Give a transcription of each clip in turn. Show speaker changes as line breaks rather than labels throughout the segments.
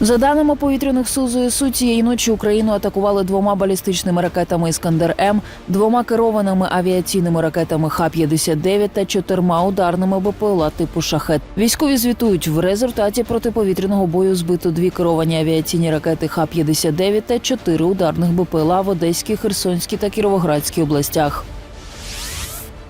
За даними повітряних сил ЗСУ, цієї ночі Україну атакували двома балістичними ракетами Іскандер М, двома керованими авіаційними ракетами Х-59 та чотирма ударними БПЛА типу Шахет. Військові звітують, в результаті протиповітряного бою збито дві керовані авіаційні ракети Х-59 та чотири ударних БПЛА в Одеській, Херсонській та Кіровоградській областях.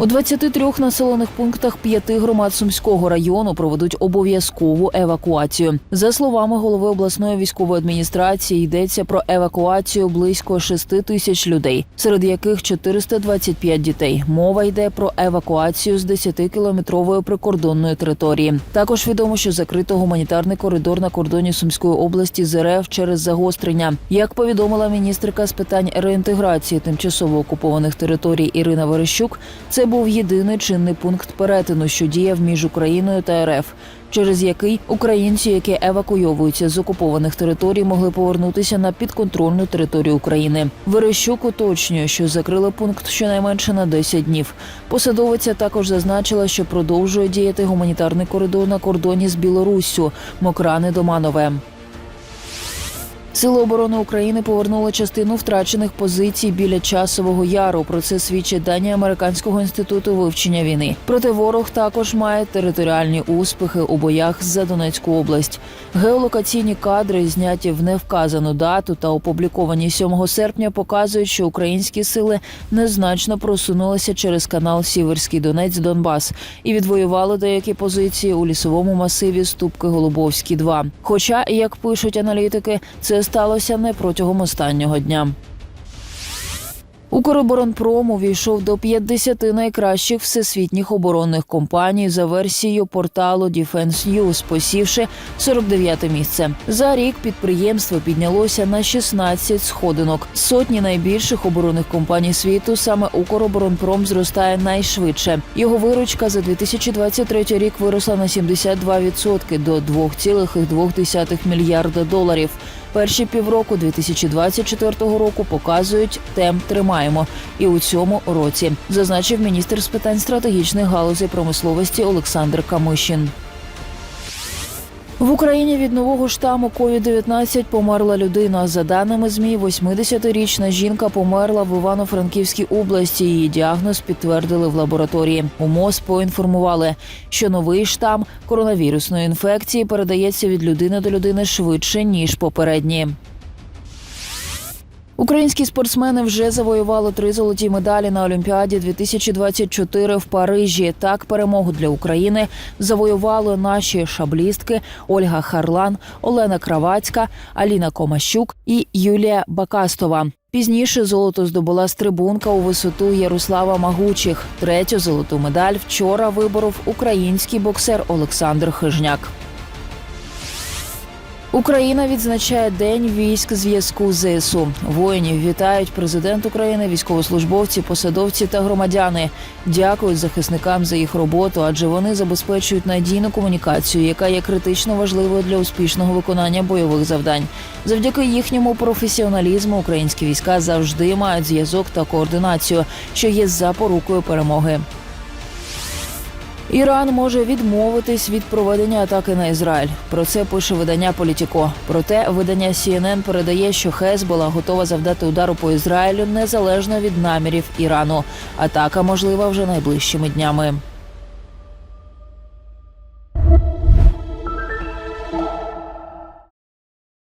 У 23 населених пунктах п'яти громад Сумського району проведуть обов'язкову евакуацію. За словами голови обласної військової адміністрації, йдеться про евакуацію близько 6 тисяч людей, серед яких 425 дітей. Мова йде про евакуацію з 10-кілометрової прикордонної території. Також відомо, що закрито гуманітарний коридор на кордоні Сумської області з РФ через загострення. Як повідомила міністерка з питань реінтеграції тимчасово окупованих територій Ірина Верещук, це був єдиний чинний пункт перетину, що діяв між Україною та РФ, через який українці, які евакуйовуються з окупованих територій, могли повернутися на підконтрольну територію України. Верещук уточнює, що закрили пункт щонайменше на 10 днів. Посадовиця також зазначила, що продовжує діяти гуманітарний коридор на кордоні з Білоруссю Мокрани Доманове. Сили оборони України повернули частину втрачених позицій біля часового яру. Про це свідчать дані американського інституту вивчення війни. Проте ворог також має територіальні успіхи у боях за Донецьку область. Геолокаційні кадри, зняті в невказану дату та опубліковані 7 серпня, показують, що українські сили незначно просунулися через канал Сіверський Донець Донбас і відвоювали деякі позиції у лісовому масиві Ступки Голубовські 2 Хоча, як пишуть аналітики, це сталося не протягом останнього дня. Укроборонпром увійшов до 50 найкращих всесвітніх оборонних компаній за версією порталу Defense News, посівши 49 місце. За рік підприємство піднялося на 16 сходинок. Сотні найбільших оборонних компаній світу саме Укроборонпром зростає найшвидше. Його виручка за 2023 рік виросла на 72% до 2,2 мільярда доларів. Перші півроку 2024 року показують темп тримаємо і у цьому році, зазначив міністр з питань стратегічних галузей промисловості Олександр Камишин. В Україні від нового штаму COVID-19 померла людина. За даними змі, 80-річна жінка померла в Івано-Франківській області. Її діагноз підтвердили в лабораторії. У МОЗ поінформували, що новий штам коронавірусної інфекції передається від людини до людини швидше ніж попередні. Українські спортсмени вже завоювали три золоті медалі на Олімпіаді 2024 в Парижі. Так перемогу для України завоювали наші шаблістки Ольга Харлан, Олена Кравацька, Аліна Комащук і Юлія Бакастова. Пізніше золото здобула стрибунка у висоту Ярослава Магучих. Третю золоту медаль вчора виборов український боксер Олександр Хижняк. Україна відзначає День військ зв'язку ЗСУ. Воїнів вітають президент України, військовослужбовці, посадовці та громадяни. Дякують захисникам за їх роботу, адже вони забезпечують надійну комунікацію, яка є критично важливою для успішного виконання бойових завдань. Завдяки їхньому професіоналізму українські війська завжди мають зв'язок та координацію, що є запорукою перемоги. Іран може відмовитись від проведення атаки на Ізраїль. Про це пише видання Політіко. Проте видання CNN передає, що Хезбола готова завдати удару по Ізраїлю незалежно від намірів Ірану. Атака можлива вже найближчими днями.